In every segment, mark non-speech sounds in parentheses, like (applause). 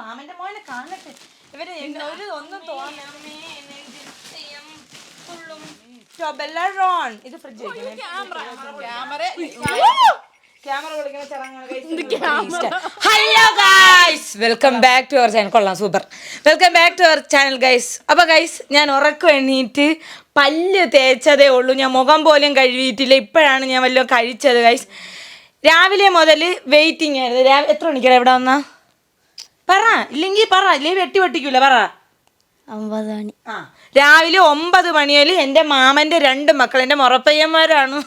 മാമന്റെ മോനെ കാണട്ടെ. ഇവർ എന്നൊരു ഒരു ഒന്നും തോന്നുന്നു ഇത് fridge hello guys welcome back to our channel കൊള്ളാം. Super welcome back to our channel guys അപ്പോൾ ഗൈസ് ഞാൻ ഉറക്കം എണ്ണീറ്റ് പല്ല് തേച്ചതേ ഉള്ളൂ. ഞാൻ മുഖം പോലും കഴുകിയിട്ടില്ല. ഇപ്പോഴാണ് ഞാൻ വല്ലതും കഴിച്ചത് ഗൈസ് രാവിലെ മുതൽ വെയിറ്റിംഗ് ആയിരുന്നു. എത്ര മണിക്കാണ് എവിടെ വന്നാ പറ ഇല്ലെങ്കിൽ പറ ഇല്ലെങ്കിൽ വെട്ടി വെട്ടിക്കൂല പറ. ഒമ്പത് മണി ആ രാവിലെ ഒമ്പത് മണിയിൽ എന്റെ മാമന്റെ രണ്ട് മക്കൾ എന്റെ മുറപ്പയ്യന്മാരാണ്.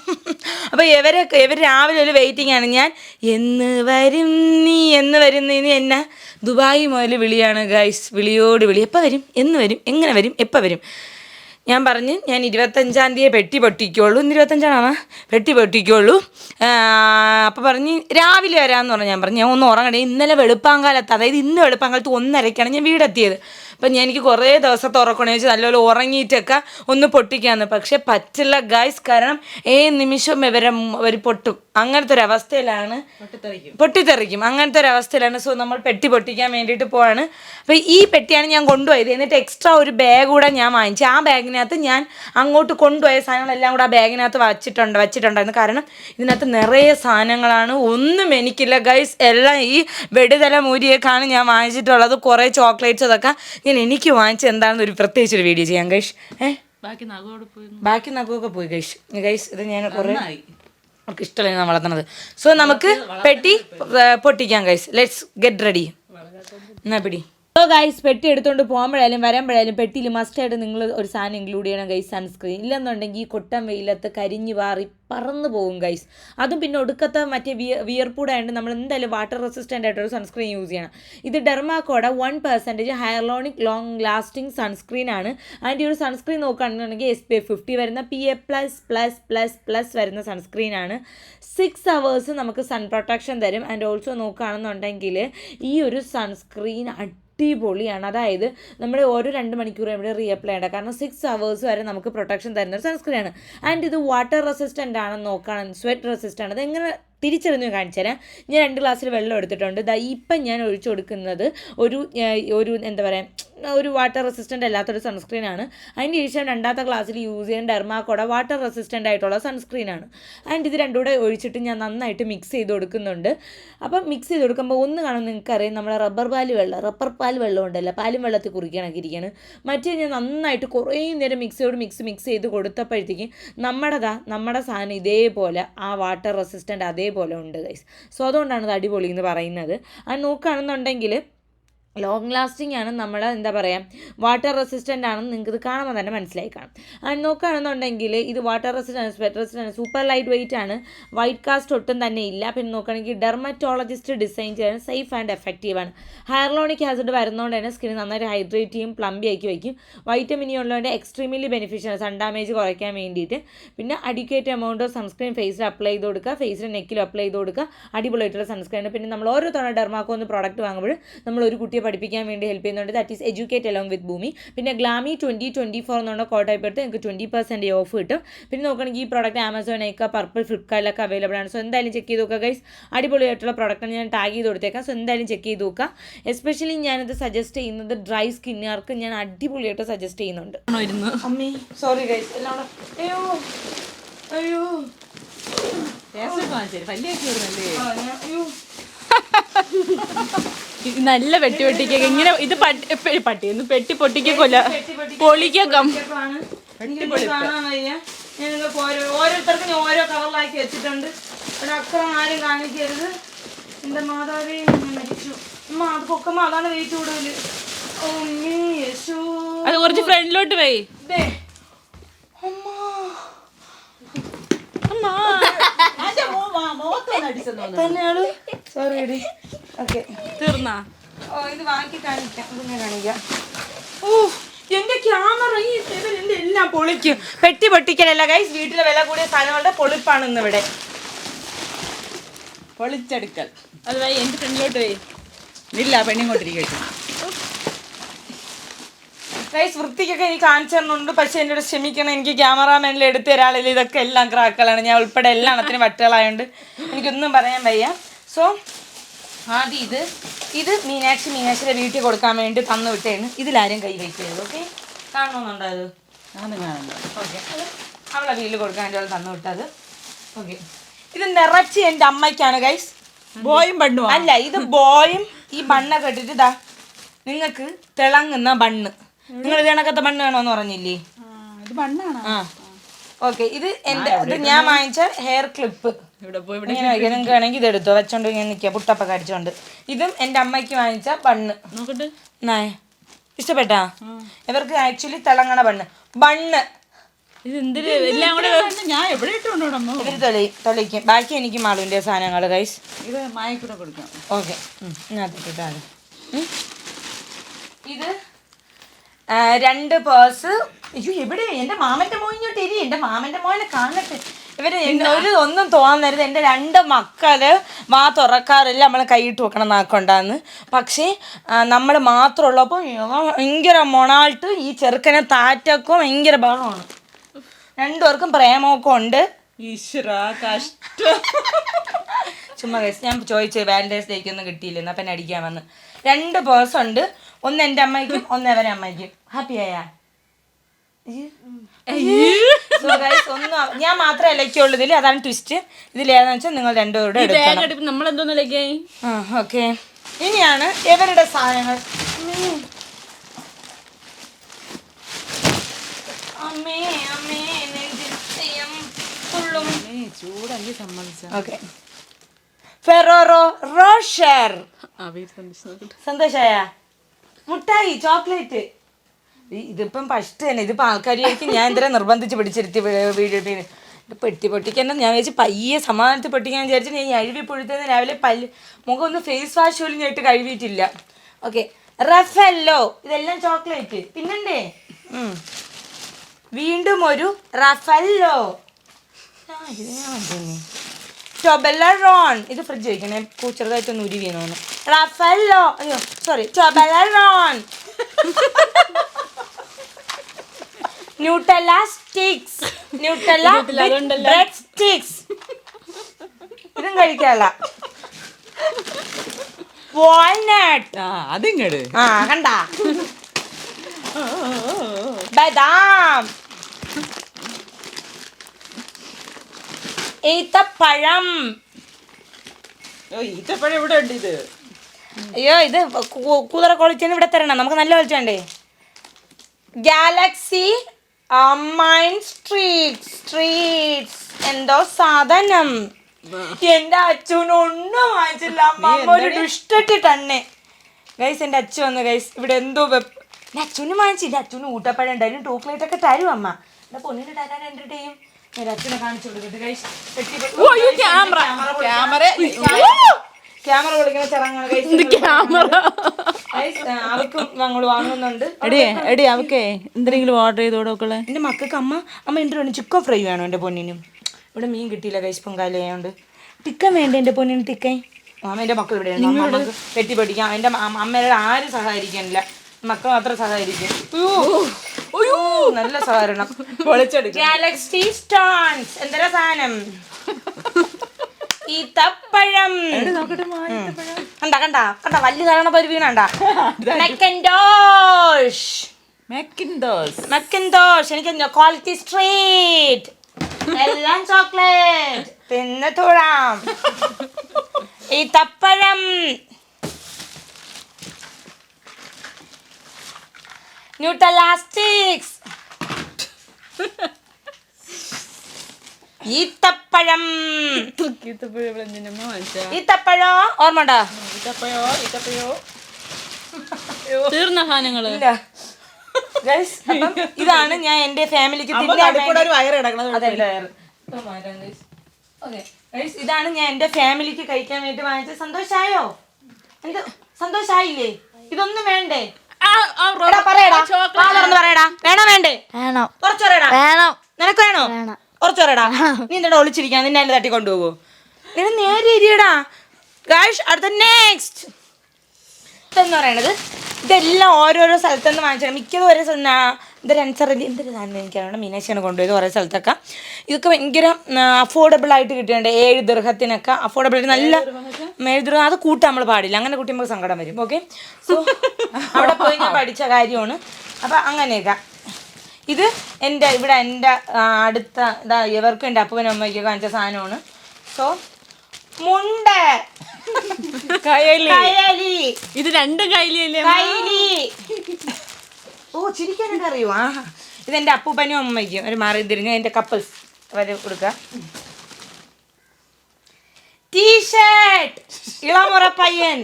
അപ്പോൾ ഇവരെ ഇവർ രാവിലെ ഒരു വെയിറ്റിംഗ് ആണ്. ഞാൻ എന്ന് വരും നീ എന്ന് വരും നീ നീ എന്നെ? ദുബായി മുതൽ വിളിയാണ് ഗൈസ് വിളിയോട് വിളി. എപ്പോൾ വരും? എന്ന് വരും? എങ്ങനെ വരും? എപ്പോൾ വരും? ഞാൻ പറഞ്ഞ് ഞാൻ ഇരുപത്തഞ്ചാം തീയതി പെട്ടി പൊട്ടിക്കുള്ളൂ. ഇന്ന് ഇരുപത്തഞ്ചാണോ? പെട്ടി പൊട്ടിക്കുള്ളൂ. അപ്പോൾ പറഞ്ഞ് രാവിലെ വരാമെന്ന് പറഞ്ഞു ഞാൻ പറഞ്ഞു ഞാൻ ഒന്ന് ഉറങ്ങണേ ഇന്നലെ വെളുപ്പാങ്കാലത്ത് അതായത് ഇന്ന് വെളുപ്പാങ്കാലത്ത് ഒന്നരയ്ക്കാണ് ഞാൻ വീടെത്തിയത്. അപ്പം ഞാൻ എനിക്ക് കുറേ ദിവസത്തെ ഉറക്കണേ വെച്ചാൽ നല്ലപോലെ ഉറങ്ങിയിട്ടൊക്കെ ഒന്ന് പൊട്ടിക്കാന്ന്. പക്ഷേ പറ്റില്ല ഗായ്സ് കാരണം ഏ നിമിഷം ഇവരെ അവർ പൊട്ടും. അങ്ങനത്തെ ഒരു അവസ്ഥയിലാണ് പൊട്ടിത്തെറിക്കും. അങ്ങനത്തെ ഒരു അവസ്ഥയിലാണ്. സോ നമ്മൾ പെട്ടി പൊട്ടിക്കാൻ വേണ്ടിയിട്ട് പോവാണ്. അപ്പോൾ ഈ പെട്ടിയാണ് ഞാൻ കൊണ്ടുപോയത്. എന്നിട്ട് എക്സ്ട്രാ ഒരു ബാഗ് കൂടെ ഞാൻ വാങ്ങിച്ചു. ആ ബാഗിനകത്ത് ഞാൻ അങ്ങോട്ട് കൊണ്ടുപോയ സാധനങ്ങളെല്ലാം കൂടെ ആ ബാഗിനകത്ത് വച്ചിട്ടുണ്ട് വച്ചിട്ടുണ്ടായിരുന്നു. കാരണം ഇതിനകത്ത് നിറയെ സാധനങ്ങളാണ്. ഒന്നും എനിക്കില്ല ഗൈസ് എല്ലാം ഈ വെടിതല മൂരിയൊക്കെയാണ് ഞാൻ വാങ്ങിച്ചിട്ടുള്ളത്. കുറേ ചോക്ലേറ്റ്സ് അതൊക്കെ ഞാൻ എനിക്ക് വാങ്ങിച്ച എന്താണെന്ന് ഒരു പ്രത്യേകിച്ച് ഒരു വീഡിയോ ചെയ്യാം ഗൈഷ് ഏ? ബാക്കി നഖമൊക്കെ പോയി ഗൈഷ് ഗൈസ് ഇത് ഞാൻ കുറേ നമുക്ക് ഇഷ്ടമല്ല ഞാൻ വളർത്തുന്നത് സോ നമുക്ക് പെട്ടി പൊട്ടിക്കാം ഗൈസ് ലെറ്റ്സ് ഗെറ്റ് റെഡി എന്നാ പിടി? സോ ഗൈസ് പെട്ടി എടുത്തുകൊണ്ട് പോകുമ്പോഴായാലും വരുമ്പോഴായാലും പെട്ടിയിൽ മസ്റ്റായിട്ട് നിങ്ങൾ ഒരു സാധനം ഇൻക്ലൂഡ് ചെയ്യണം ഗൈസ് സൺസ്ക്രീൻ ഇല്ലെന്നുണ്ടെങ്കിൽ ഈ കൊട്ടം വെയിലത്ത് കരിഞ്ഞു പാറി പറന്നു പോകും ഗൈസ് അതും പിന്നെ ഒടുക്കത്തെ മറ്റേ വിയ വിയർപ്പൂടായതുകൊണ്ട് നമ്മൾ എന്തായാലും വാട്ടർ റെസിസ്റ്റന്റ് ആയിട്ടൊരു സൺസ്ക്രീൻ യൂസ് ചെയ്യണം. ഇത് ഡെർമാക്കോടെ one percentage hyaluronic long lasting sunscreen ആണ്. അതിന്റെ ഒരു സൺസ്ക്രീൻ നോക്കുകയാണെന്നുണ്ടെങ്കിൽ എസ് പി എഫ് ഫിഫ്റ്റി വരുന്ന P A plus plus plus plus വരുന്ന സൺസ്ക്രീൻ ആണ്. സിക്സ് അവേഴ്സ് നമുക്ക് സൺ പ്രൊട്ടക്ഷൻ തരും. ആൻഡ് ഓൾസോ നോക്കുകയാണെന്നുണ്ടെങ്കിൽ ഈ ഒരു സൺസ്ക്രീൻ അടിപൊളിയാണ്. അതായത് നമ്മൾ ഓരോ രണ്ട് മണിക്കൂർ ഇവിടെ റീഅപ്ലൈ ചെയ്യേണ്ട കാരണം സിക്സ് അവേഴ്സ് വരെ നമുക്ക് പ്രൊട്ടക്ഷൻ തരുന്ന ഒരു സൺസ്ക്രീൻ ആണ്. ആൻഡ് ഇത് വാട്ടർ റെസിസ്റ്റന്റ് ആണെന്ന് നോക്കുകയാണ് സ്വെറ്റ് റെസിസ്റ്റന്റ് അത് എങ്ങനെ തിരിച്ചറിഞ്ഞ് കാണിച്ചു തരാം. ഞാൻ രണ്ട് ഗ്ലാസ്സിൽ വെള്ളം എടുത്തിട്ടുണ്ട്. ദാ ഇപ്പം ഞാൻ ഒഴിച്ചു കൊടുക്കുന്നത് ഒരു ഒരു എന്താ പറയുക ഒരു വാട്ടർ റെസിസ്റ്റന്റ് അല്ലാത്തൊരു സൺസ്ക്രീൻ ആണ്. അതിന് ശേഷം രണ്ടാമത്തെ ക്ലാസ്സിൽ യൂസ് ചെയ്യുന്ന ഡെർമാക്കോട വാട്ടർ റെസിസ്റ്റന്റ് ആയിട്ടുള്ള സൺസ്ക്രീൻ ആണ്. ആൻഡ് ഇത് രണ്ടും കൂടെ ഒഴിച്ചിട്ട് ഞാൻ നന്നായിട്ട് മിക്സ് ചെയ്ത് കൊടുക്കുന്നുണ്ട്. അപ്പം മിക്സ് ചെയ്ത് കൊടുക്കുമ്പോൾ ഒന്ന് കാണുമ്പോൾ നിങ്ങൾക്കറിയാം നമ്മുടെ റബ്ബർ പാൽ വെള്ളം റബ്ബർ പാൽ വെള്ളം ഉണ്ടല്ലോ പാലും വെള്ളത്തിൽ കുറിക്കണൊക്കെ ഇരിക്കുകയാണ് മറ്റേ ഞാൻ നന്നായിട്ട് കുറേ നേരം മിക്സിയോട് മിക്സ് മിക്സ് ചെയ്ത് കൊടുത്തപ്പോഴത്തേക്കും നമ്മുടെതാ നമ്മുടെ സാധനം ഇതേപോലെ ആ വാട്ടർ റെസിസ്റ്റന്റ് അതേപോലെ ഉണ്ട് ഗൈസ് സോ അതുകൊണ്ടാണ് ഇത് അടിപൊളി എന്ന് പറയുന്നത്. അത് നോക്കുകയാണെന്നുണ്ടെങ്കിൽ ലോങ് ലാസ്റ്റിംഗ് ആണ് നമ്മൾ എന്താ പറയുക വാട്ടർ റെസിസ്റ്റന്റ് ആണെന്ന് നിങ്ങൾക്ക് ഇത് കാണുമ്പോൾ തന്നെ മനസ്സിലായി കാണും. അത് നോക്കുകയാണെന്നുണ്ടെങ്കിൽ ഇത് water resistant sweat resistant super lightweight ആണ്. വൈറ്റ് കാസ്റ്റ് ഒട്ടും തന്നെ ഇല്ല. പിന്നെ നോക്കുകയാണെങ്കിൽ ഡെർമറ്റോളജിസ്റ്റ് ഡിസൈൻ ചെയ്യാൻ സേഫ് ആൻഡ് എഫക്റ്റീവ് ആണ്. ഹയർലോണിക് ആസിഡ് വരുന്നതുകൊണ്ട് തന്നെ സ്കിൻ നന്നായിട്ട് ഹൈഡ്രേറ്റ് ചെയ്യും പ്ലംബി ആക്കി വയ്ക്കും. വൈറ്റമിൻ ഉള്ളതുകൊണ്ട് എക്സ്ട്രീംലി ബെനിഫിഷ്യൽ സൺ ഡാമേജ് കുറയ്ക്കാൻ വേണ്ടിയിട്ട്. പിന്നെ അഡിക്വേറ്റ് എമൗണ്ട് സൺസ്ക്രീൻ ഫേസിൽ അപ്ലൈ ചെയ്ത് കൊടുക്കുക. ഫേസിൽ നെക്കിലും അപ്ലൈ ചെയ്ത് കൊടുക്കുക. അടിപൊളിയായിട്ടുള്ള സൺസ്ക്രീൻ പിന്നെ നമ്മൾ ഓരോ തവണ ഡെർമാക്കോ എന്ന് പ്രോഡക്റ്റ് വാങ്ങുമ്പോൾ നമ്മൾ ഒരു കുട്ടിയെ പഠിപ്പിക്കാൻ വേണ്ടി ഹെൽപ്പ് ചെയ്യുന്നുണ്ട്. That is educate along with Bhumi പിന്നെ ഗ്ലാമി ട്വന്റി ട്വന്റി ഫോർ എന്നുള്ള കോഡ് ടൈപ്പ് എടുത്ത് നിങ്ങൾക്ക് ട്വന്റി പെർസെന്റ് ഓഫ് കിട്ടും. പിന്നെ നോക്കുകയാണെങ്കിൽ ഈ പ്രോഡക്റ്റ് ആമസോൺ ഒക്കെ പർപ്പിൾ ഫ്ലിപ്കാർട്ടിലൊക്കെ അവൈലബിൾ ആണ്. സോ എന്തായാലും ചെക്ക് ചെയ്ത് നോക്കുക ഗൈസ് അടിപൊളിയായിട്ടുള്ള പ്രോഡക്റ്റ് ഞാൻ ടാഗ് ചെയ്ത് കൊടുത്തേക്കാം. സോ എന്തായാലും ചെക്ക് ചെയ്ത് നോക്കുക. എസ്പെഷ്യലി ഞാനിത് സജസ്റ്റ് ചെയ്യുന്നത് ഡ്രൈ സ്കിന്നുകാർക്ക് ഞാൻ അടിപൊളിയായിട്ട് സജസ്റ്റ് ചെയ്യുന്നുണ്ട്. അമ്മേ സോറി ഗൈസ് എല്ലാം അയ്യോ. അയ്യോ. വലിയ അയ്യോ. (laughs) നല്ല വെട്ടി വെട്ടിക്ക ഇങ്ങനെ ഇത് പട്ടി പട്ടി ഒന്ന് പെട്ടി പൊട്ടിക്ക കൊല്ല പൊളിക്കാം ഓരോരുത്തർക്കും ഞാൻ ഓരോ കവറിലാക്കി വെച്ചിട്ടുണ്ട്. ഇവിടെ അക്രം ആരും കാണിക്കരുത്. എന്റെ മാതാവേ ഞാൻ മരിച്ചു. അമ്മ അത് പൊക്കമ്മ അതാണ് വെയിറ്റ് കൂടുതൽ അത് കുറച്ച് ഫ്രണ്ടിലോട്ട് പോയി ദേ. അമ്മ തന്നെയാണ്. Sorry okay. തീർന്നാ? ഓ ഇത് ബാക്കി കാണിക്കാം. പിന്നെ കാണിക്കാം. ഓ എന്റെ ക്യാമറ ഈ എല്ലാം പൊളിക്കും. പെട്ടി പൊട്ടിക്കലല്ല ഗൈസ് വീട്ടിലെ വില കൂടിയ സാധനങ്ങളുടെ പൊളിപ്പാണ് ഇന്ന് ഇവിടെ പൊളിച്ചെടുക്കൽ. അത് വൈ എന്റെ ഫ്രണ്ടിലോട്ട് പോയി ഇല്ല പെണ്ണിങ്ങോട്ടിരിക്കട്ടെ ഗൈസ് വൃത്തിക്കൊക്കെ എനിക്ക് കാണിച്ചു പക്ഷെ എന്നോട് ക്ഷമിക്കണം. എനിക്ക് ക്യാമറാമാനിൽ എടുത്ത ഒരാളിൽ ഇതൊക്കെ എല്ലാം ക്രാക്കുകളാണ് ഞാൻ ഉൾപ്പെടെ എല്ലാ എണ്ണത്തിനും വട്ടുകളായതുകൊണ്ട് എനിക്കൊന്നും പറയാൻ വയ്യ. സോ ആദ്യം ഇത്. ഇത് മീനാക്ഷി മീനാക്ഷിയുടെ വീട്ടിൽ കൊടുക്കാൻ വേണ്ടി തന്നു വിട്ടേന്ന് ഇതിലാരും കൈ വയ്ക്കരുത് ഓക്കെ കാണണമെന്നുണ്ടോ അത് കാണണ്ട ഓക്കെ അവളെ വീട്ടിൽ കൊടുക്കാൻ വേണ്ടി അവൾ തന്നു വിട്ടത്. ഓക്കെ ഇത് നിറച്ച് എന്റെ അമ്മയ്ക്കാണ് ഗൈസ് ബോയും പണ്ടും അല്ല ഇത് ബോയും ഈ ബണ്ണൊക്കെ ഇട്ടിട്ട് ഇതാ നിങ്ങൾക്ക് തിളങ്ങുന്ന ബണ്ണ്. നിങ്ങൾ ഇതിനകത്തെ ബണ്ണ് വേണമെന്ന് പറഞ്ഞില്ലേ? ഇത് ബണ്ണാണ്? ആ. ഓക്കെ ഇത് എന്റെ ഇത് ഞാൻ വാങ്ങിച്ച ഹെയർ ക്ലിപ്പ് ഇവിടെ പോയി ഇങ്ങനെ വയ്ക്കാം നിങ്ങൾക്ക് വേണമെങ്കിൽ ഇത് എടുത്തോ. വെച്ചോണ്ട് ഇങ്ങനെ നിൽക്കുക. പുട്ടപ്പ കടിച്ചോണ്ട്. ഇതും എന്റെ അമ്മയ്ക്ക് വാങ്ങിച്ച ബണ്ണ്. നോക്കട്ടെ. നായ ഇഷ്ടപ്പെട്ടാ? ഇവർക്ക് ആക്ച്വലി തിളങ്ങണ ബണ്ണ്. ബണ്ണ്. ഇത് എന്തിന് എല്ലാം കൂടെ ഞാൻ എവിടെ ഇട്ടുകൊണ്ടോടമ്മോ ഇവർ തൊളി തൊളിക്കും ബാക്കി എനിക്ക് മാളുവിന്റെ സാധനങ്ങൾ ഗൈസ് ഇത് മായക്കൂടെ കൊടുക്കാം. ഓക്കെ. ഇതിനകത്തിട്ടാണ് ഇത് രണ്ട് പേഴ്സ് അയ്യോ എവിടെ? എന്റെ മാമന്റെ മോയിഞ്ഞോട്ട് ഇരി. എന്റെ മാമന്റെ മോനെ കാണട്ടെ. ഇവർ ഒരു ഒന്നും തോന്നരുത് എന്റെ രണ്ട് മക്കൾ മാ തുറക്കാറില്ല. നമ്മൾ കൈയിട്ട് വെക്കണം നാക്കൊണ്ടാന്ന്. പക്ഷേ നമ്മൾ മാത്രമുള്ളപ്പോൾ ഭയങ്കര മൊണാൾട്ട് ഈ ചെറുക്കനെ താറ്റൊക്കെ ഭയങ്കര ബഹളമാണ്. രണ്ടുപേർക്കും പ്രേമമൊക്കെ ഉണ്ട്. ഈശ്വര കഷ്ടം. ചുമ്മാ ഞാൻ ചോദിച്ചു വാലന്റൈൻസ് ഡേക്ക് ഒന്നും കിട്ടിയില്ലെന്ന്. അപ്പം എന്നെ അടിക്കാൻ വന്ന്. രണ്ട് പേഴ്സ് ഉണ്ട്. ഒന്ന് എന്റെ അമ്മയ്ക്കും ഒന്ന് അവരെ അമ്മയ്ക്കും. ഹാപ്പി ആയാ? ഒന്നും ഞാൻ മാത്രമേ ഇലക്കുള്ളൂ ഇതിൽ അതാണ് ട്വിസ്റ്റ് ഇതിൽ ഏതാന്ന് വെച്ചാൽ നിങ്ങൾ രണ്ടുപേരുടെ എടുക്കണം. നമ്മളെന്തോന്ന് ലഗായി ആ ഓക്കെ ഇനിയാണ് ഇവരുടെ സാധനങ്ങൾ. അമ്മേ സമ്മതിച്ച. ഓക്കെ ഫെറോറോ റോഷർ സന്തോഷായ? മുട്ടായി ചോക്ലേറ്റ്. ഇതിപ്പം ഫസ്റ്റ് തന്നെ ഇതിപ്പോൾ ആൾക്കാരിലേക്ക് ഞാൻ എന്തിനാ നിർബന്ധിച്ച് പിടിച്ചിരുത്തി വീഡിയോ പെട്ടി പൊട്ടിക്കാൻ ഞാൻ വിചാരിച്ചു പയ്യെ സമാധാനത്തിൽ പൊട്ടിക്കാൻ വിചാരിച്ചു ഞാൻ അഴുവി പൊഴുത്തുന്ന രാവിലെ പല്ല് മുഖം ഒന്ന് ഫേസ് വാഷ് പോലും ഞാൻ ഇട്ട് കഴുകിയിട്ടില്ല. Okay Raffaello. ഇതെല്ലാം ചോക്ലേറ്റ്. പിന്നണ്ടേ വീണ്ടും ഒരു റഫല്ലോ. ആ, ഇത് ഞാൻ ടൊബലറോൺ ഇത് ഫ്രിഡ്ജ് വയ്ക്കണേ പൂ ചെറുതായിട്ടൊന്ന് ഉരി വീണോന്ന് റഫല്ലോ അയ്യോ sorry Toblerone Nutella sticks Nutella bread sticks ഇതും കഴിക്കാല വാൾനട്ട് അതിങ്ങട്. ആ കണ്ടാ. (laughs) ബദാം. ഈത്തപ്പഴം. ഈത്തപ്പഴം ഇവിടെ ഉണ്ട് ഇത്? അയ്യോ ഇത് കൂതറ കുതിര കൊളിച്ചന് ഇവിടെ തരണം. നമുക്ക് നല്ല വലിച്ചണ്ടേ ഗാലക്സി മൈൻ സ്ട്രീറ്റ് സ്ട്രീറ്റ്സ് എന്തോ സാധനം. എന്റെ അച്ഛനൊന്നും വാങ്ങിച്ചില്ല. അമ്മ ഒരു ദുഷ്ടട്ടിട്ടന്നെ ഗൈസ് എന്റെ അച്ഛൻ വന്നു ഗൈസ് ഇവിടെ എന്തോ എന്റെ അച്ഛനും വാങ്ങിച്ചില്ല. അച്ഛനും ഊട്ടപ്പഴം ഉണ്ടായിരുന്നു. ചോക്ലേറ്റ് ഒക്കെ തരും അമ്മ. എന്റെ പൊന്നിന് തരാൻ എന്റെ ടൈം ഞാൻ അച്ഛനെ കാണിച്ചു കൊടുക്കട്ടെ ക്യാമറ ക്യാമറ ക്യാമറ വിളിക്കുന്ന ഗൈസ് അവർക്ക് ഞങ്ങൾ വാങ്ങുന്നുണ്ട്. എടി എടി അവക്കേ എന്തെങ്കിലും ഓർഡർ ചെയ്ത് കൊടുക്കളെ എന്റെ മക്കൾക്ക് അമ്മ അമ്മ എന്റെ വേണം ചിക്കൻ ഫ്രൈ വേണം എന്റെ പൊന്നിനും? ഇവിടെ മീൻ കിട്ടിയില്ല കൈസ് പൊങ്കാലയായോണ്ട്. ടിക്കൻ വേണ്ട എന്റെ പൊന്നിന് ടിക്കൻ മാമ എന്റെ മക്കൾ ഇവിടെ ഉണ്ട്. അമ്മ നമുക്ക് വെട്ടി പഠിക്കാം എന്റെ അമ്മ- അമ്മയുടെ ആരും സഹായിക്കാനില്ല. മക്കൾ മാത്രം സഹകരിക്കും അയ്യോ നല്ല സാധനം. ഗാലക്സി സ്റ്റോൺസ് എന്തൊരു സാധനം? ഈത്തപ്പഴം. കണ്ട കണ്ട കണ്ട വലിയ ധാരണ പരിവീണണ്ട മെക്കൻഡോഷ് മെക്കിൻഡോസ് മക്കിൻതോഷ് എനിക്ക് ക്വാളിറ്റി സ്ട്രീറ്റ് എല്ലാം ചോക്ലേറ്റ് പിന്നെ തൊഴാം. (laughs) ഈ ന്യൂട്ടലാസ്റ്റിക്സ്. ഈത്തപ്പഴം. ഈത്തപ്പഴം ഈത്തപ്പഴോ ഓർമ്മ വാങ്ങിച്ചാ? ഈത്തപ്പഴം? ഈത്തപ്പഴോ തീർന്ന സാധനങ്ങൾ. ഇല്ല. ഇതാണ് ഞാൻ എന്റെ ഫാമിലിക്ക്. ഇതാണ് ഞാൻ എന്റെ ഫാമിലിക്ക് കഴിക്കാൻ വേണ്ടി വാങ്ങിച്ചത്. സന്തോഷായോ? എന്ത്? സന്തോഷായില്ലേ? ഇതൊന്നും വേണ്ടേ? പറയടാ. വേണോ വേണ്ടേ? വേണം. കുറച്ച് പറയടാ. വേണം. നിനക്ക് വേണോ? വേണം. കുറച്ച് പറയടാ. നീ എന്താ ഒളിച്ചിരിക്കാൻ നിന്നെ അതിന്റെ തട്ടി കൊണ്ടുപോകോ നിന്നെ നേരെ ഇരിയടാ. ഗാഷ് അടുത്ത നെക്സ്റ്റ് ഇതെന്ന് പറയണത്? ഇതെല്ലാം ഓരോരോ സ്ഥലത്തുനിന്ന് വാങ്ങിച്ചാൽ മിക്കതും ഒരേ സ്ഥലം എന്തൊരു അൻസറലി എന്തൊരു സാധനം എനിക്കറിയണം. മീനാക്ഷിയാണ് കൊണ്ടുപോയത് ഓരോ സ്ഥലത്തൊക്കെ. ഇതൊക്കെ ഭയങ്കര അഫോർഡബിൾ ആയിട്ട് കിട്ടിയിട്ടുണ്ട്. ഏഴ് ദീർഘത്തിനൊക്കെ അഫോർഡബിൾ ആയിട്ട് നല്ല മെഴുതിരി അത് കൂട്ടാൻ നമ്മൾ പാടില്ല. അങ്ങനെ കൂട്ടി നമുക്ക് സങ്കടം വരും. ഓക്കെ സോ (laughs) അവിടെ പോയി ഞാൻ പഠിച്ച കാര്യമാണ്. അപ്പം അങ്ങനെയൊക്കെ. ഇത് എന്റെ ഇവിടെ എന്റെ അടുത്ത ഇതാ ഇവർക്കും എന്റെ അപ്പനും അമ്മയ്ക്കും കാണിച്ച സാധനമാണ്. സോ മുണ്ട. കയലി. ഇത് രണ്ട് കൈലിയല്ലേ കൈലി (laughs) ഓ ചിരിക്കാനൊക്കെ അറിയോ ആ ഇതെന്റെ അപ്പൂപ്പനും അമ്മയ്ക്കും. ഒരു മാറി തിരിഞ്ഞ് എന്റെ കപ്പിൾസ് അവർ കൊടുക്ക ടീഷർട്ട് ഇളമുറ പയ്യൻ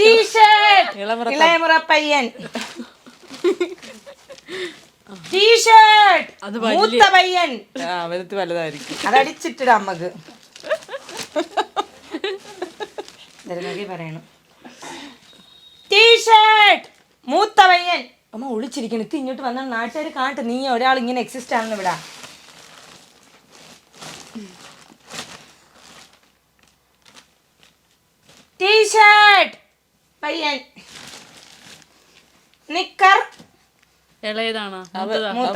ടീഷർട്ട് ഇളമുറ പയ്യൻ ടീഷർട്ട് മൂത്ത പയ്യൻ വലുത് വലുതായിരിക്കും. അതടിച്ചിട്ടിട ധരണി (laughs) പറയണം. ടീഷർട്ട് മൂത്ത പയ്യൻ അമ്മ ഒളിച്ചിരിക്കണം. ഇത് ഇങ്ങോട്ട് വന്നാൽ നാട്ടുകാർ കാണട്ടെ. നീ ഒരാൾ ഇങ്ങനെ എക്സിസ്റ്റ് ആണെന്ന് ഇവിടെ ടീഷർട്ട് പയ്യൻ. നിക്കർ. ഇളയതാണോ?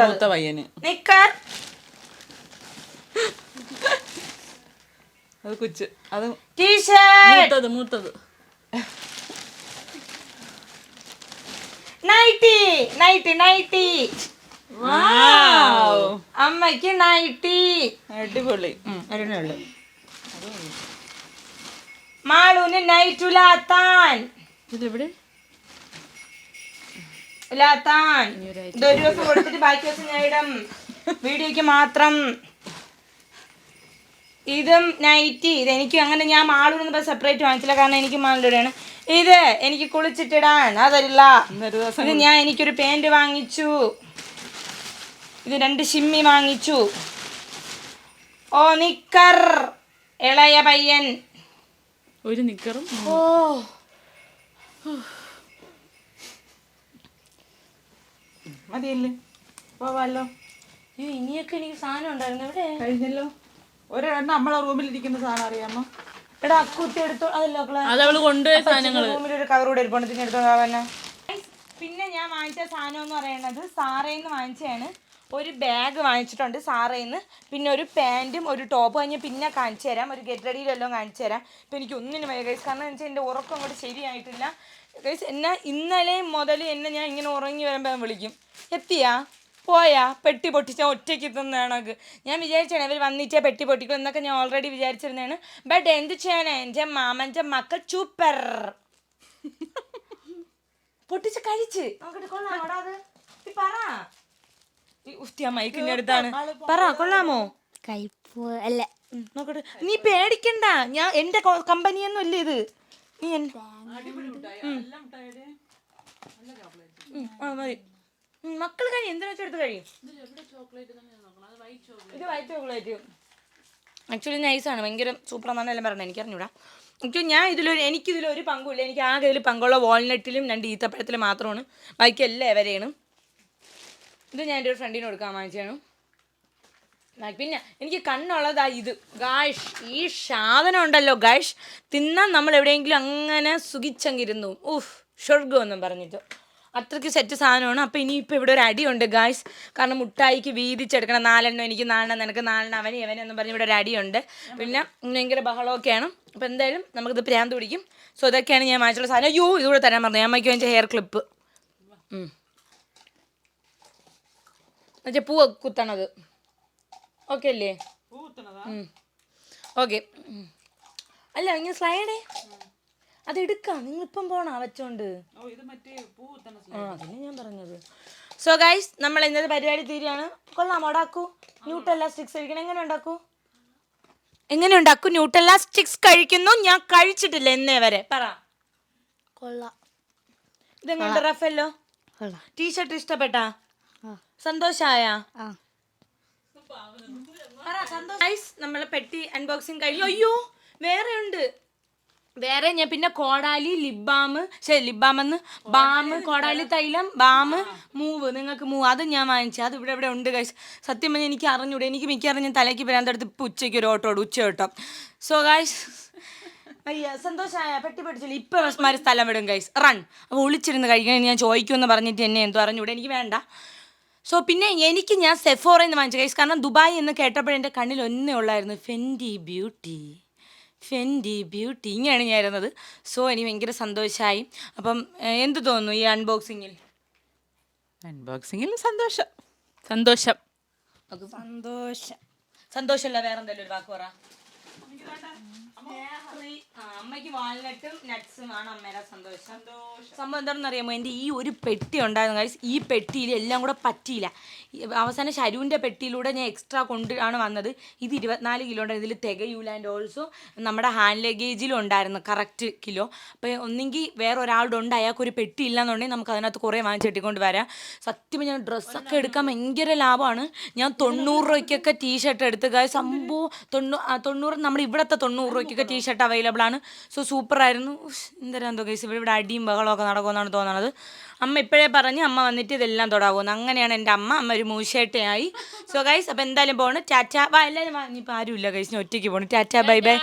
മൂത്ത പയ്യന്. നിക്കർ. അത് കുച്ച്. അത് ടീഷർട്ട് മൂത്തത് മൂത്തത്. (laughs) നൈറ്റി നൈറ്റി നൈറ്റി അമ്മയ്ക്ക് നൈറ്റി അടിപൊളി. ഒരെണ്ണേ ഉള്ളു. മാളൂന് നൈറ്റ് ഉലാത്താൻ ഇതെവിടെ? ഉലാത്താൻ ഇതൊരു ദിവസം കൊടുത്തിട്ട് ബാക്കി ദിവസം ഞാൻ ഇടും. (laughs) വീഡിയോയ്ക്ക് മാത്രം. ഇതും നൈറ്റി ഇത് എനിക്ക് അങ്ങനെ ഞാൻ മാളൂന്ന് സെപ്പറേറ്റ് വാങ്ങിച്ചില്ല. കാരണം എനിക്ക് മാളൂരാണ് ഇത് എനിക്ക് കുളിച്ചിട്ടിടാൻ. അതല്ല. ഇത് ഞാൻ എനിക്കൊരു പാന്റ് വാങ്ങിച്ചു. ഇത് രണ്ട് ഷിമ്മി വാങ്ങിച്ചു. ഓ നിക്കർ. ഇളയ പയ്യൻ. ഒരു നിക്കറും. ഓ. മതിയല്ലേ? പോവാല്ലോ. ഇനിയൊക്കെ എനിക്ക് സാധനം ഉണ്ടായിരുന്നു. എവിടെ? കഴിഞ്ഞല്ലോ. ഒരെണ്ണം നമ്മളെ റൂമിൽ ഇരിക്കുന്ന സാധനം അറിയാമോ? എടാ അക്കുത്തി എടുത്തോ അതല്ലോ അതവൾ അവൾ കൊണ്ടുപോയ സാധനങ്ങൾ. റൂമിൽ ഒരു കവർ കൂടെ ഇരിപ്പുണ്ട് തിരിഞ്ഞ് എടുത്തോണ്ട് പിന്നെ ഞാൻ വാങ്ങിച്ച സാധനം എന്ന് പറയുന്നത് സാറേന്ന് വാങ്ങിച്ചതാണ്. ഒരു ബാഗ് വാങ്ങിച്ചിട്ടുണ്ട് സാറേന്ന്. പിന്നെ ഒരു പാന്റും ഒരു ടോപ്പ് കഴിഞ്ഞ് പിന്നെ കാണിച്ചു തരാം. ഒരു ഗെറ്റ് റെഡിയിലെല്ലാം കാണിച്ചു തരാം. ഇപ്പം എനിക്ക് ഒന്നിനും വയ്യ. ഗൈസ് കാരണം എന്ന് വെച്ചാൽ എന്റെ ഉറക്കം അങ്ങോട്ട് ശരിയായിട്ടില്ല. ഗൈസ് എന്നെ ഇന്നലെ മുതൽ എന്നെ ഞാൻ ഇങ്ങനെ ഉറങ്ങി വരുമ്പോൾ വിളിക്കും. എത്തിയാ? പോയാ? പെട്ടി പൊട്ടിച്ച ഒറ്റയ്ക്ക് തിന്നണക്ക് ഞാൻ വിചാരിച്ചാണ് ഇവർ വന്നിട്ടേ പെട്ടി പൊട്ടിക്കും എന്നൊക്കെ ഞാൻ ഓൾറെഡി വിചാരിച്ചിരുന്നതാണ്. ബട്ട് എന്ത് ചെയ്യാനാ? എന്റെ മാമന്റെ മക്കൾ ചൂപ്പർ. പൊട്ടിച്ച് കഴിച്ച്. മൈക്കിന്റെ അടുത്താണ്. പറ കൊള്ളാമോ? അല്ല. നോക്കട്ടെ. നീ പേടിക്കണ്ട. ഞാൻ എന്റെ കമ്പനിയൊന്നും ഇല്ല ഇത്. നീ എന്താ ആ, മതി. മക്കൾ കഴിയും. എന്തിനു വെച്ചെടുത്ത് കഴിയും? ഇത് വൈറ്റ് ചോക്ലേറ്റ് ആക്ച്വലി നൈസാണ് ഭയങ്കര സൂപ്പറാണെന്നാണ് എല്ലാം പറഞ്ഞത്. എനിക്കറിഞ്ഞൂടാ. ആക്ച്വലി ഞാൻ ഇതിലൊരു എനിക്കിതിലൊരു പങ്കുമില്ല എനിക്ക് ആകെ ഇതിൽ പങ്കുള്ള വാൾനട്ടിലും രണ്ട് ഈത്തപ്പഴത്തിലും മാത്രമാണ്. ബാക്കി എല്ലാം എവരെയാണ് ഇത് ഞാൻ എന്റെ ഒരു ഫ്രണ്ടിന് കൊടുക്കാൻ വാങ്ങിച്ചാണ് പിന്നെ എനിക്ക് കണ്ണുള്ളതാ ഇത്. ഗായ്ഷ് ഈ സാധനം ഉണ്ടല്ലോ ഗായ്ഷ്. തിന്നാൻ നമ്മൾ എവിടെയെങ്കിലും അങ്ങനെ സുഖിച്ചങ്ങിരുന്നു. ഊഫ് ഷൊർഗെന്നും പറഞ്ഞിട്ട്. അത്രയ്ക്ക് സെറ്റ് സാധനമാണ്. അപ്പോൾ ഇനിയിപ്പോൾ ഇവിടെ ഒരു അടിയുണ്ട് ഗായ്സ് കാരണം മുട്ടായിക്ക് വീതിച്ചെടുക്കണം. നാലെണ്ണം എനിക്ക് നാലെണ്ണം നിനക്ക് നാലെണ്ണം അവന് ഇവനെ എന്നും പറഞ്ഞ് ഇവിടെ ഒരു അടിയുണ്ട്. പിന്നെ ഭയങ്കര ബഹളമൊക്കെയാണ്. അപ്പോൾ എന്തായാലും നമുക്കിത് പ്രാന്ത് പിടിക്കും. സോ ഇതൊക്കെയാണ് ഞാൻ വാങ്ങിച്ചുള്ള സാധനം. അയ്യോ ഇതുകൂടെ തരാൻ പറഞ്ഞു. ഞാൻ വാങ്ങിക്കും വെച്ചാൽ ഹെയർ ക്ലിപ്പ് എന്നുവെച്ചാൽ പൂ കുത്തണത്. ഓക്കെ അല്ലേ? ഓക്കെ അല്ല ഇങ്ങനെ സ്ലൈഡേ അത് എടുക്കാം നിങ്ങൾ ഇപ്പം പോണാ വെച്ചോണ്ട് ഓ ഇത് മറ്റേ പൂ കുത്തണ ആ അതന്നെ ഞാൻ പറഞ്ഞത്. സോ ഗൈസ് നമ്മൾ ഇന്നത്തെ പരിപാടി തീരുകയാണ് കൊള്ളാം ഉണ്ടാക്കൂ ന്യൂട്ടല്ല സ്റ്റിക്സ് കഴിക്കണം. എങ്ങനെ ഉണ്ടാക്കൂ? എങ്ങനെ ഉണ്ടാക്കൂ? ന്യൂട്ടല്ല സ്റ്റിക്സ് കഴിക്കുന്നു. ഞാൻ കഴിച്ചിട്ടില്ല എന്നേ വരെ. പറ. കൊള്ളാം. ഇതെങ്ങനെ റഫല്ലോ കൊള്ളാം. ടീഷർട്ട് ഇഷ്ടപ്പെട്ടാ? ആ. സന്തോഷായ? സന്തോഷ്. ഗൈസ് നമ്മളെ പെട്ടി അൺബോക്സിങ് കഴിഞ്ഞു. അയ്യോ വേറെ ഉണ്ട്. വേറെ ഞാൻ പിന്നെ കോടാലി ലിബാം ശരി ലിബാം എന്ന് ബാം കോടാലി തൈലം. Balm move. നിങ്ങൾക്ക് മൂവ് അത് ഞാൻ വാങ്ങിച്ചു. അത് ഇവിടെ ഇവിടെ ഉണ്ട് കഴിച്ച് സത്യം പറഞ്ഞാൽ എനിക്ക് അറിഞ്ഞൂടെ. എനിക്ക് മിക്കവാറും ഞാൻ തലയ്ക്ക് ഭ്രാന്തെടുത്ത് ഇപ്പം ഉച്ചയ്ക്ക് ഒരു ഓട്ടോ ഉച്ച കേട്ടോ സോ ഗായ്സ് അയ്യ സന്തോഷമായ പെട്ടി പിടിച്ചില്ല ഇപ്പം മാറി സ്ഥലം വിടും ഗൈസ് റൺ അപ്പോൾ ഒളിച്ചിരുന്ന് കഴിക്കാൻ ഞാൻ ചോദിക്കുമെന്ന് പറഞ്ഞിട്ട് എന്നെ എന്തോ അറിഞ്ഞൂടെ? എനിക്ക് വേണ്ട. സോ പിന്നെ എനിക്ക് ഞാൻ സെഫോറയിൽ നിന്ന് വാങ്ങിച്ചു ഗൈസ് കാരണം ദുബായ് എന്ന് കേട്ടപ്പോഴെന്റെ കണ്ണിൽ ഒന്നേ ഉള്ളായിരുന്നു. ഫെൻഡി ബ്യൂട്ടി ഫെൻഡി ബ്യൂട്ടി ഇങ്ങനെയാണ് ഞാൻ ഇരുന്നത് സോ എനിക്ക് ഭയങ്കര സന്തോഷമായി അപ്പം എന്ത് തോന്നുന്നു ഈ അൺബോക്സിങ്ങിൽ അൺബോക്സിങ്ങിൽ സന്തോഷം. സന്തോഷം. സന്തോഷം. സന്തോഷമല്ല വേറെ എന്തെങ്കിലും ഒരു വാക്ക് പറ. അമ്മയ്ക്ക് വാൽനട്ടും നട്ട്സും ആണ് അമ്മയുടെ സന്തോഷം. സംഭവം എന്താണെന്ന് അറിയാമോ എന്റെ ഈ ഒരു പെട്ടി ഉണ്ടായിരുന്നു ഗൈസ് ഈ പെട്ടിയിൽ എല്ലാം കൂടെ പറ്റിയില്ല. അവസാന ശരുവിന്റെ പെട്ടിയിലൂടെ ഞാൻ എക്സ്ട്രാ കൊണ്ട് ആണ് വന്നത്. ഇത് ഇരുപത്തിനാല് കിലോ ഉണ്ടായിരുന്നു ഇതിൽ തികയൂല ആൻഡ് ഓൾസോ നമ്മുടെ ഹാൻഡ് ലഗേജിലും ഉണ്ടായിരുന്നു. കറക്റ്റ് കിലോ അപ്പോൾ ഒന്നെങ്കിൽ വേറെ ഒരാളുടെ ഉണ്ട്. അയാൾക്ക് ഒരു പെട്ടി ഇല്ലാന്നുണ്ടെങ്കിൽ നമുക്ക് അതിനകത്ത് കുറേ വാങ്ങിച്ചെട്ടിക്കൊണ്ട് വരാം. സത്യം ഞാൻ ഡ്രസ്സൊക്കെ എടുക്കാൻ ഭയങ്കര ലാഭമാണ്. ഞാൻ തൊണ്ണൂറ് രൂപയ്ക്കൊക്കെ ടീഷർട്ട് എടുത്ത് കാര്യം സംഭവം തൊണ്ണൂ തൊണ്ണൂറ് നമ്മുടെ ഇവിടുത്തെ തൊണ്ണൂറ് രൂപയ്ക്കൊക്കെ ടീഷർട്ട് അവൈലബിൾ ആണ്. സോ സൂപ്പർ ആയിരുന്നു. എന്തായാലും എന്തോ കേസ് ഇവിടെ ഇവിടെ അടിയും ബഹളമൊക്കെ നടക്കുമെന്നാണ് തോന്നുന്നത് അമ്മ ഇപ്പോഴേ പറഞ്ഞ് അമ്മ വന്നിട്ട് ഇതെല്ലാം തുടങ്ങുന്നു അങ്ങനെയാണ് എന്റെ അമ്മ അമ്മ ഒരു മൂശേട്ടയായി സോ ഗൈസ് അപ്പോൾ എന്തായാലും പോകണം ടാറ്റ വാ എല്ലാവരും വാ. ഇനിയിപ്പോൾ ആരുമില്ല ഗൈസിന് ഒറ്റയ്ക്ക് പോകണം ടാറ്റ ബൈ ബൈ.